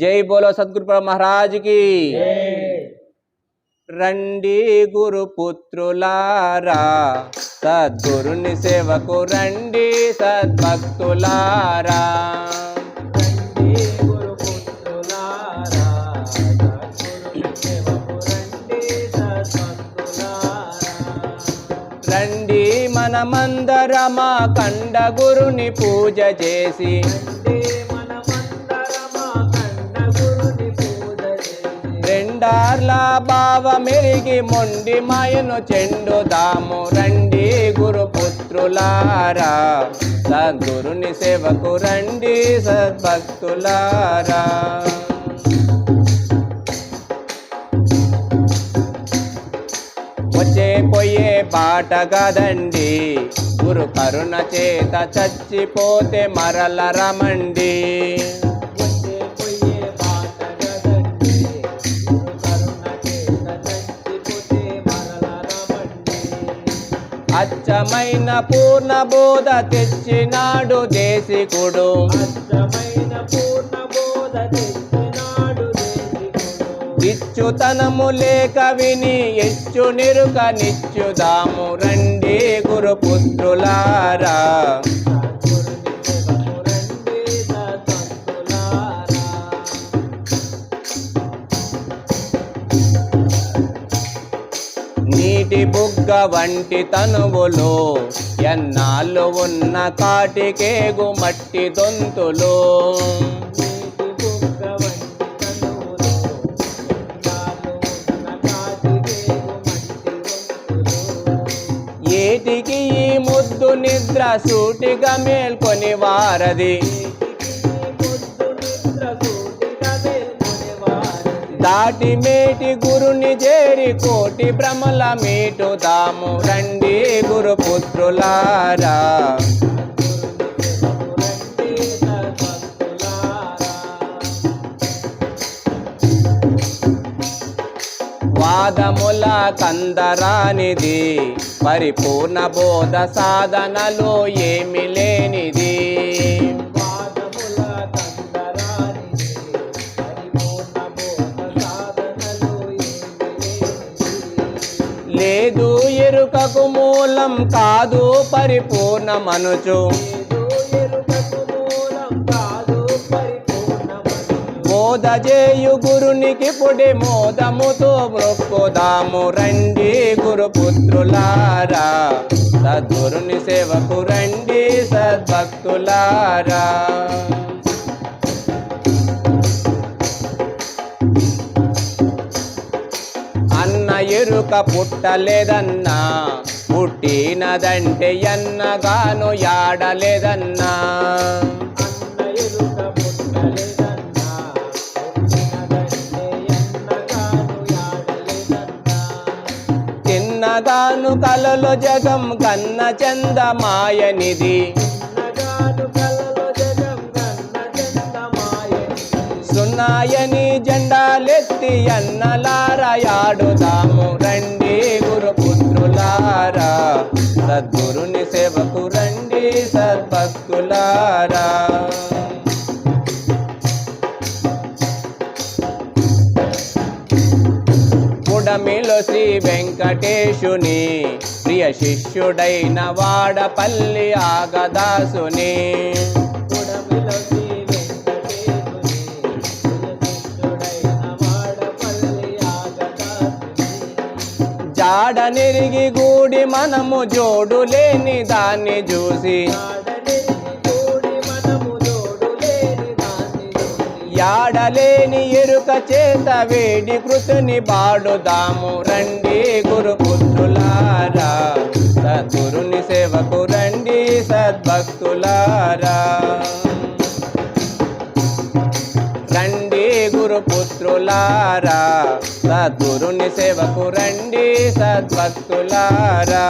జై బోలో సద్గురు మహారాజుకి. రండి గురు పుత్రులారా సద్గురుని సేవకు రండి సద్భక్తులారా. రండి మనమందరమా కండ గురుని పూజ చేసి. రెండార్ల భావ మెరిగి మొండి మాయను చెండుదాము. రండి గురు పుత్రులారా సద్గురుని సేవకు రండి సద్భక్తులారా. వచ్చే పోయే పాట కదండి గురు కరుణ చేత చచ్చిపోతే మరల రమండి. అచ్చమైన పూర్ణ బోధ తెచ్చినాడు దేశికుడు. ఇచ్చుతనము లేక విని ఎచ్చు నిరుక నిచ్చుదాము. రండి గురు పుత్రులారా. నీటి బుగ్గ వంటి తనువులు ఎన్నాళ్ళు ఉన్న కాటికేగు మట్టి దొంతులు. ఏటికి ఈ ముద్దు నిద్ర సూటిగా మేల్కొని వారది? దాటి మేటి గురుని చేరి కోటి భ్రమల మీటుదాము రండి గురు పుత్రులారా. వాదముల కందరానిది పరిపూర్ణ బోధ సాధనలో ఏమి లేనిది. ఎరుకకు మూలం కాదు పరిపూర్ణ మనుచు చేయు గురునికి పొడి మోదముతో మొక్కుదాము. రండి గురు పుత్రులారా సద్గురుని సేవకు రండి సద్భక్తులారా. ఎరుక పుట్టలేదన్నా పుట్టినదంటే ఎన్నగాను యాడలేదన్నా. తిన్నగాను కలలో జగం కన్న చంద మాయనిది. సున్నాయని జెండాలెత్తి అన్నలారయాడుదాము సద్భక్తులారా సద్గురుని సేవకు రండి సద్భక్తులారా. పుడమిలో శ్రీ వెంకటేశుని ప్రియ శిష్యుడైన వాడపల్లి ఆగదాసుని. జాడ నిరిగి గూడి మనము జోడు లేని దాన్ని చూసి. యాడలేని ఎరుక చేత వేడి కృతుని బాడుదాము రండి గురు పుత్రులారా సద్గురుని సేవకు రండి సద్భక్తులారా. పుత్రులారా సద్గురుని సేవకు రండి సద్భక్తులారా.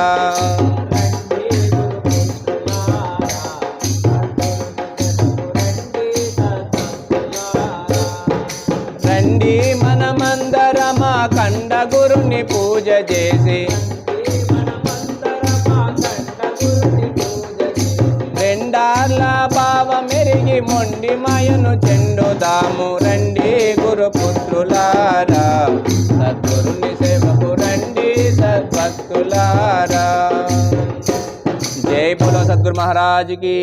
రండి మనమందరమా కండ గురుని పూజ చేసి. రెండార్ల పావ మెరిగి మొండి మాయను చెండుదాము. రండి పుత్రులారా సద్గురుని సేవకు రండి సద్భక్తులారా. జై బోలో సద్గురు మహారాజుకి.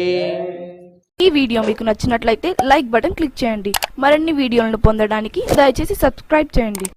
ఈ వీడియో మీకు నచ్చినట్లయితే లైక్ బటన్ క్లిక్ చేయండి. మరిన్ని వీడియోలను పొందడానికి దయచేసి సబ్స్క్రైబ్ చేయండి.